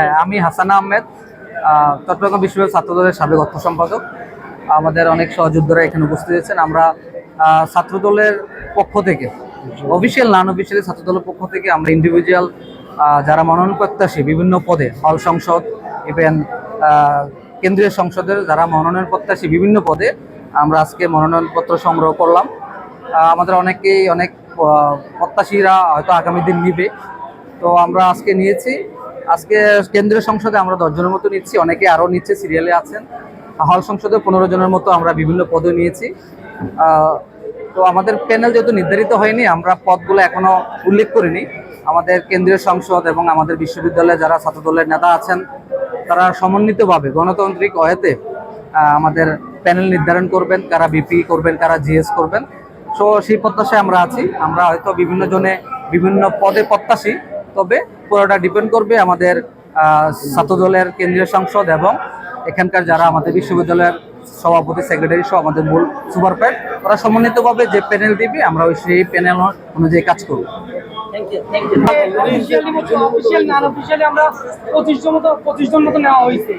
হ্যাঁ আমি হাসানা আহমেদ চট্টগ্রাম বিশ্ববিদ্যালয় ছাত্রদলের সাবেক অর্থ সম্পাদক। আমাদের অনেক সহযোদ্ধারা এখানে উপস্থিত হয়েছেন। আমরা ছাত্রদলের পক্ষ থেকে অফিসিয়াল নন অফিসিয়ালি ছাত্রদলের পক্ষ থেকে আমরা ইন্ডিভিজুয়াল যারা মনোনয়ন প্রত্যাশী বিভিন্ন পদে, হল সংসদ ইভেন কেন্দ্রীয় সংসদের যারা মনোনয়ন প্রত্যাশী বিভিন্ন পদে আমরা আজকে মনোনয়নপত্র সংগ্রহ করলাম। আমাদের অনেকেই অনেক প্রত্যাশীরা হয়তো আগামী দিন নিবে। তো আমরা আজকে নিয়েছি। আজকে কেন্দ্রীয় সংসদে আমরা দশজনের মতো নিচ্ছি, অনেকে আরও নিচ্ছে, সিরিয়ালে আছেন। হল সংসদে পনেরো জনের মতো আমরা বিভিন্ন পদে নিয়েছি। তো আমাদের প্যানেল যেহেতু নির্ধারিত হয়নি, আমরা পদগুলো এখনও উল্লেখ করিনি। আমাদের কেন্দ্রীয় সংসদ এবং আমাদের বিশ্ববিদ্যালয়ে যারা ছাত্রদলের নেতা আছেন, তারা সমন্বিতভাবে গণতান্ত্রিক অয়েতে আমাদের প্যানেল নির্ধারণ করবেন, কারা বিপি করবেন, কারা জিএস করবেন। সো সেই প্রত্যাশায় আমরা আছি। আমরা হয়তো বিভিন্ন জনে বিভিন্ন পদে প্রত্যাশী, তবে পুরোটা ডিপেন্ড করবে আমাদের আহ, ছাত্রদলের কেন্দ্রীয় সাংসদ এবং এখানকার যারা আমাদের বিশ্ববিদ্যালয়ের সভাপতি সেক্রেটারি সহ আমাদের মূল সুপারপ্যাড ওরা সমন্বিতভাবে যে প্যানেল দিবে আমরা ওই সেই প্যানেল অনুযায়ী কাজ করব। আমরা পঁচিশ জন মতো পঁচিশ জন মতো নেওয়া হয়েছে।